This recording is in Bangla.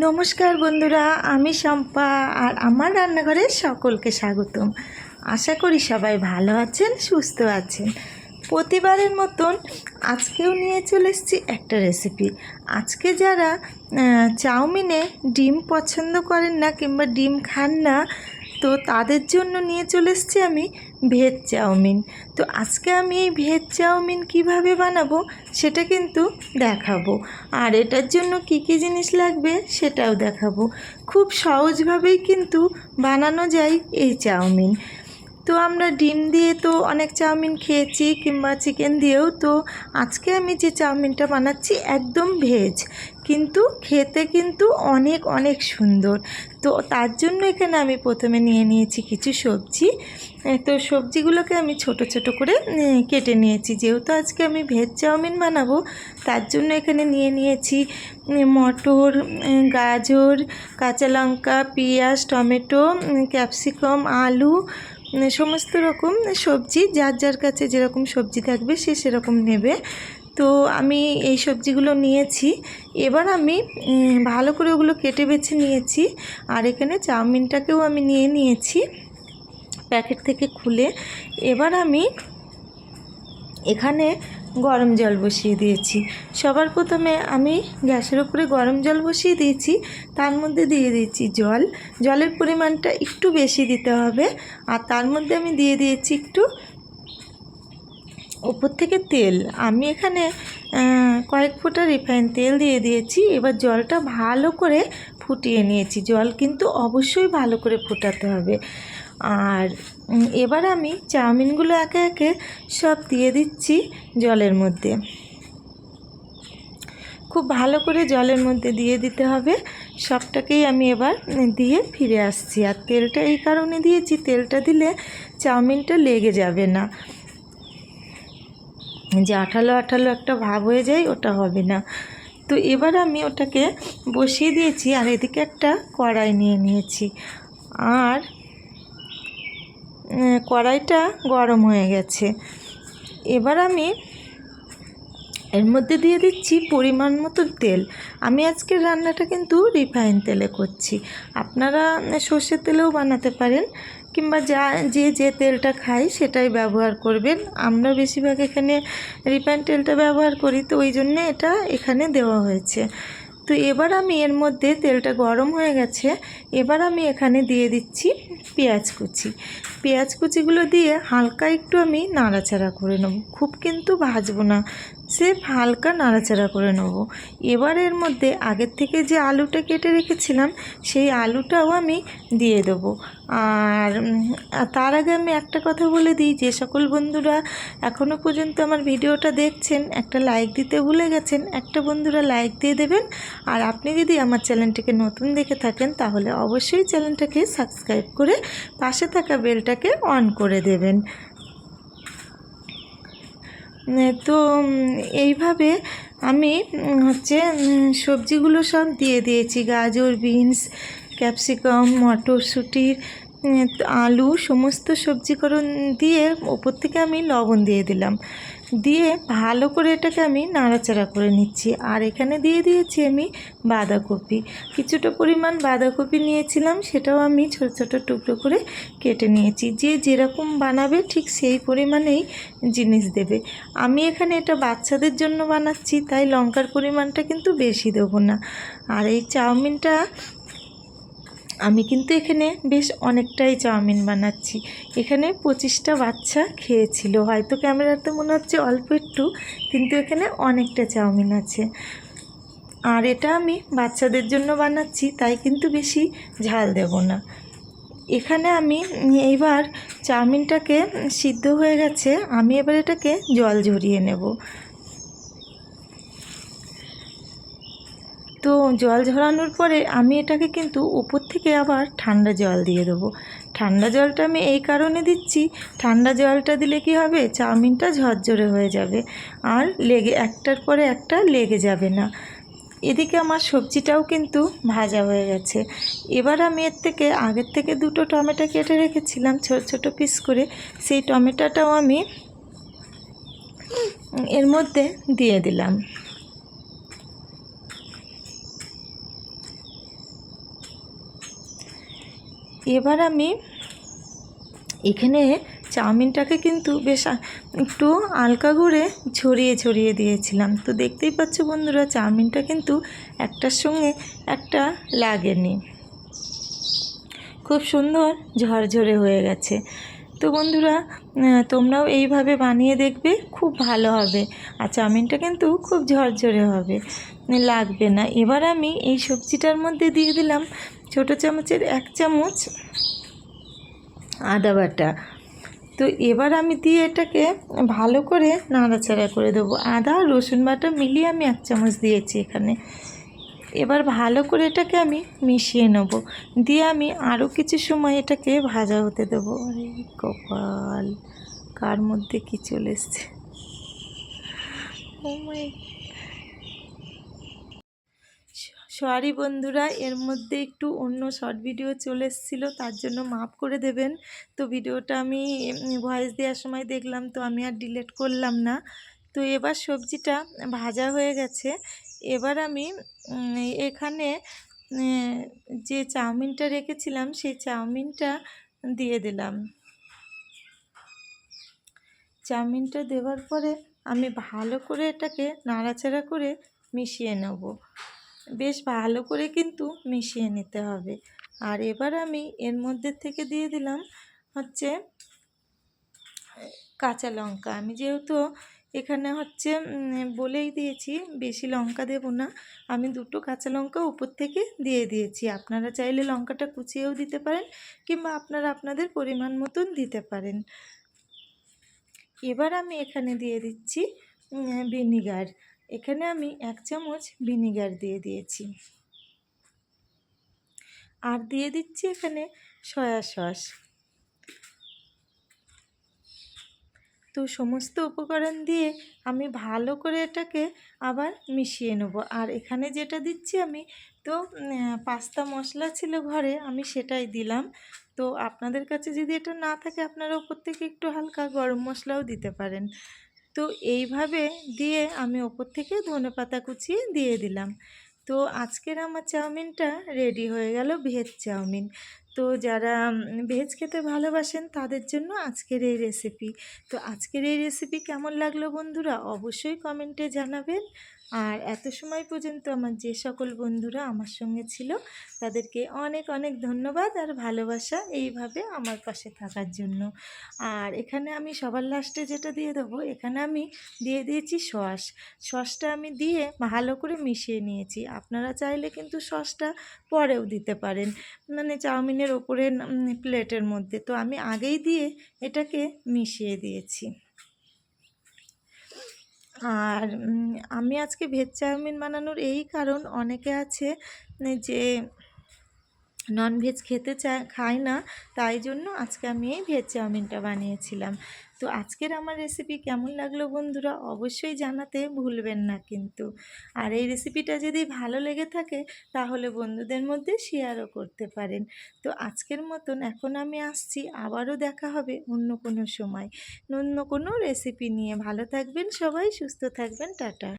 নমস্কার বন্ধুরা, আমি শম্পা আর আমার রান্নাঘরে সকলকে স্বাগতম। আশা করি সবাই ভালো আছেন, সুস্থ আছেন। প্রতিবারের মতন আজকেও নিয়ে চলে এসেছি একটা রেসিপি আজকে যারা চাউমিনে ডিম পছন্দ করেন না কিংবা ডিম খান না, তো তাদের জন্য নিয়ে চলে এসেছি আমি ভেজ চাউমিন। তো আজকে আমি এই ভেজ চাউমিন কীভাবে বানাবো সেটা কিন্তু দেখাবো। আর এটার জন্য কি কি জিনিস লাগবে সেটাও দেখাবো। খুব সহজভাবেই কিন্তু বানানো যায় এই চাউমিন। তো আমরা ডিম দিয়ে তো অনেক চাউমিন খেয়েছি কিংবা চিকেন দিয়েও, তো আজকে আমি যে চাউমিনটা বানাচ্ছি একদম ভেজ। কিন্তু খেতে কিন্তু অনেক অনেক সুন্দর। তো তার জন্য এখানে আমি প্রথমে নিয়ে নিয়েছি কিছু সবজি। তো সবজিগুলোকে আমি ছোট ছোট করে কেটে নিয়েছি। যেহেতু আজকে আমি ভেজ চাউমিন বানাবো, তার জন্য এখানে নিয়ে নিয়েছি মটর গাজর, কাঁচা লঙ্কা, পেঁয়াজ, টমেটো ক্যাপসিকাম, আলু সমস্ত রকম সবজি। যার যার কাছে যেরকম সবজি থাকবে সে সেরকম নেবে। তো আমি এই সবজিগুলো নিয়েছি। এবার আমি ভালো করে ওগুলো কেটে বেছে নিয়েছি। আর এখানে চাউমিনটাকেও আমি নিয়ে নিয়েছি প্যাকেট থেকে খুলে। এবার আমি এখানে গরম জল বসিয়ে দিয়েছি। সবার প্রথমে আমি গ্যাসের উপরে গরম জল বসিয়ে দিয়েছি। তার মধ্যে দিয়ে দিয়েছি জল। জলের পরিমাণটা একটু বেশি দিতে হবে। আর তার মধ্যে আমি দিয়ে দিয়েছি একটু উপর থেকে তেল। আমি এখানে কয়েক ফোঁটা রিফাইন তেল দিয়ে দিয়েছি। এবার জলটা ভালো করে ফুটিয়ে নিয়েছি। জল কিন্তু অবশ্যই ভালো করে ফোটাতে হবে। আর এবার আমি চাউমিনগুলো একে একে সব দিয়ে দিচ্ছি জলের মধ্যে। খুব ভালো করে জলের মধ্যে দিয়ে দিতে হবে। সবটাকেই আমি এবার দিয়ে ফিরে আসছি। আর তেলটা এই কারণে দিয়েছি, তেলটা দিলে চাউমিনটা লেগে যাবে না। যে আঠালো আঠালো একটা ভাব হয়ে যায়, ওটা হবে না। তো এবার আমি ওটাকে বসিয়ে দিয়েছি আর এদিকে একটা কড়াই নিয়ে নিয়েছি। আর কড়াইটা গরম হয়ে গেছে। এবার আমি এর মধ্যে দিয়ে দিচ্ছি পরিমাণ মতো তেল। আমি আজকে রান্নাটা কিন্তু রিফাইন তেলে করছি। আপনারা সর্ষের তেলেও বানাতে পারেন। কিংবা যা, যে যে তেলটা খাই সেটাই ব্যবহার করবেন। আমরা বেশিরভাগ এখানে রিফাইন তেলটা ব্যবহার করি, তো ওই জন্য এটা এখানে দেওয়া হয়েছে। তো এবার আমি এর মধ্যে তেলটা গরম হয়ে গেছে, এবার আমি এখানে দিয়ে দিচ্ছি পেঁয়াজ কুচি। পেঁয়াজ কুচিগুলো দিয়ে হালকা একটু আমি নাড়াচাড়া করে নেব। খুব কিন্তু ভাজবো না সে হালকা নাড়াচাড়া করে নেব। এবার এর মধ্যে আগের থেকে যে আলুটা কেটে রেখেছিলাম, সেই আলুটাও আমি দিয়ে দেবো। আর তার আগে আমি একটা কথা বলে দিই, যে সকল বন্ধুরা এখনও পর্যন্ত আমার ভিডিওটা দেখছেন, একটা লাইক দিতে ভুলে গেছেন, একটা বন্ধুরা লাইক দিয়ে দেবেন। আর আপনি যদি আমার চ্যানেলটিকে নতুন দেখে থাকেন, তাহলে অবশ্যই চ্যানেলটাকে সাবস্ক্রাইব করে পাশে থাকা বেলটাকে অন করে দেবেন। তো এইভাবে আমি হচ্ছে সবজিগুলো সব দিয়ে দিয়েছি। গাজর, বিনস, ক্যাপসিকাম মটরশুঁটির আলু, সমস্ত সবজিকরণ দিয়ে ওপর থেকে আমি লবণ দিয়ে দিলাম। দিয়ে ভালো করে এটাকে আমি নাড়াচাড়া করে নিচ্ছি। আর এখানে দিয়ে দিয়েছি আমি বাঁধাকপি। কিছুটা পরিমাণ বাঁধাকপি নিয়েছিলাম, সেটাও আমি ছোট ছোট টুকরো করে কেটে নিয়েছি। যে যেরকম বানাবে ঠিক সেই পরিমাণেই জিনিস দেবে। আমি এখানে এটা বাচ্চাদের জন্য বানাচ্ছি, তাই লঙ্কার পরিমাণটা কিন্তু বেশি দেবো না। আর এই চাউমিনটা আমি কিন্তু এখানে বেশ অনেকটাই চাউমিন বানাচ্ছি। এখানে পঁচিশটা বাচ্চা খেয়েছিল। হয়তো ক্যামেরাতে মনে হচ্ছে অল্প একটু, কিন্তু এখানে অনেকটা চাউমিন আছে। আর এটা আমি বাচ্চাদের জন্য বানাচ্ছি, তাই কিন্তু বেশি ঝাল দেব না। এখানে আমি এইবার চাউমিনটাকে সিদ্ধ হয়ে গেছে, আমি এবার এটাকে জল ঝরিয়ে নেব। তো জল ঝরানোর পরে আমি এটাকে কিন্তু উপর থেকে আবার ঠান্ডা জল দিয়ে দেবো। ঠান্ডা জলটা আমি এই কারণে দিচ্ছি, ঠান্ডা জলটা দিলে কি হবে? চাউমিনটা ঝরঝরে হয়ে যাবে আর লেগে, একটার পরে একটা লেগে যাবে না। এদিকে আমার সবজিটাও কিন্তু ভাজা হয়ে গেছে। এবার আমি এর থেকে, আগের থেকে দুটো টমেটো কেটে রেখেছিলাম ছোট ছোট পিস করে। সেই টমেটোটাও আমি এর মধ্যে দিয়ে দিলাম। এবার আমি এখানে চাউমিনটাকে কিন্তু বেশ একটু হালকা করে ছড়িয়ে ছড়িয়ে দিয়েছিলাম। তো দেখতেই পাচ্ছ বন্ধুরা, চাউমিনটা কিন্তু একটার সঙ্গে একটা লাগেনি। খুব সুন্দর ঝরঝরে হয়ে গেছে। তো বন্ধুরা তোমরাও এইভাবে বানিয়ে দেখবে, খুব ভালো হবে। আর চাউমিনটা কিন্তু খুব ঝরঝরে হবে, লাগবে না। এবার আমি এই সবজিটার মধ্যে দিয়ে দিলাম ছোটো চামচের এক চামচ আদা বাটা। তো এবার আমি দিয়ে এটাকে ভালো করে নাড়াচাড়া করে দেবো। আদা রসুন বাটা মিলিয়ে আমি এক চামচ দিয়েছি এখানে। এবার ভালো করে এটাকে আমি মিশিয়ে নেব। দিয়ে আমি আরও কিছু সময় এটাকে ভাজা হতে দেবো। আরে কপাল, কার মধ্যে কি চলে এসছে? Oh সরি বন্ধুরা, এর মধ্যে একটু অন্য শর্ট ভিডিও চলে এসেছিল, তার জন্য মাফ করে দেবেন। তো ভিডিওটা আমি ভয়েস দেওয়ার সময় দেখলাম, তো আমি আর ডিলিট করলাম না। তো এবার সবজিটা ভাজা হয়ে গেছে। এবার আমি এখানে যে চাউমিনটা রেখেছিলাম, সেই চাউমিনটা দিয়ে দিলাম। চাউমিনটা দেওয়ার পরে আমি ভালো করে এটাকে নাড়াচাড়া করে মিশিয়ে নেব। বেশ ভালো করে কিন্তু মিশিয়ে নিতে হবে। আর এবার আমি এর মধ্যে থেকে দিয়ে দিলাম হচ্ছে কাঁচা লঙ্কা। আমি যেহেতু এখানে হচ্ছে বলেই দিয়েছি বেশি লঙ্কা দেব না, আমি দুটো কাঁচা লঙ্কা উপর থেকে দিয়ে দিয়েছি। আপনারা চাইলে লঙ্কাটা কুচিয়েও দিতে পারেন কিংবা আপনারা আপনাদের পরিমাণ মতন দিতে পারেন। এবার আমি এখানে দিয়ে দিচ্ছি ভিনিগার। এখানে আমি এক চামচ ভিনিগার দিয়ে দিয়েছি। আর দিয়ে দিচ্ছি এখানে সয়া সস। তো সমস্ত উপকরণ দিয়ে আমি ভালো করে এটাকে আবার মিশিয়ে নেব। আর এখানে যেটা দিচ্ছি আমি, তো পাস্তা মশলা ছিল ঘরে, আমি সেটাই দিলাম। তো আপনাদের কাছে যদি এটা না থাকে আপনারা ওপর থেকে একটু হালকা গরম মশলাও দিতে পারেন। তো এইভাবে দিয়ে আমি ওপর থেকে ধনে পাতা কুচিয়ে দিয়ে দিলাম। তো আজকের আমার চাউমিনটা রেডি হয়ে গেল ভেজ চাউমিন। তো যারা ভেজ খেতে ভালোবাসেন তাদের জন্য আজকের এই রেসিপি তো আজকের এই রেসিপি কেমন লাগল বন্ধুরা অবশ্যই কমেন্টে জানাবেন। আর এত সময় পর্যন্ত আমার যে সকল বন্ধুরা আমার সঙ্গে ছিল, তাদেরকে অনেক অনেক ধন্যবাদ আর ভালোবাসা এইভাবে আমার পাশে থাকার জন্য। আর এখানে আমি সবার লাস্টে যেটা দিয়ে দেবো, এখানে আমি দিয়ে দিয়েছি সস। সসটা আমি দিয়ে ভালো করে মিশিয়ে নিয়েছি। আপনারা চাইলে কিন্তু সসটা পরেও দিতে পারেন। মানে চাউমিনের ওপরে প্লেটের মধ্যে। তো আমি আগেই দিয়ে এটাকে মিশিয়ে দিয়েছি। আর আমি আজকে ভেজ চাউমিন বানানোর এই কারণ অনেকে আছে যে নন ভেজ খেতে চায় খায় না, তাই জন্য আজকে আমি এই ভেজ চাউমিনটা বানিয়েছিলাম। তো আজকের আমার রেসিপি কেমন লাগল বন্ধুরা অবশ্যই জানাতে ভুলবেন না কিন্তু। আর এই রেসিপিটা যদি ভালো লেগে থাকে তাহলে বন্ধুদের মধ্যে শেয়ারও করতে পারেন। তো আজকের মতন এখন আমি আসছি, আবারও দেখা হবে অন্য কোনো সময়। অন্য কোনো রেসিপি নিয়ে। ভালো থাকবেন সবাই, সুস্থ থাকবেন, টাটা।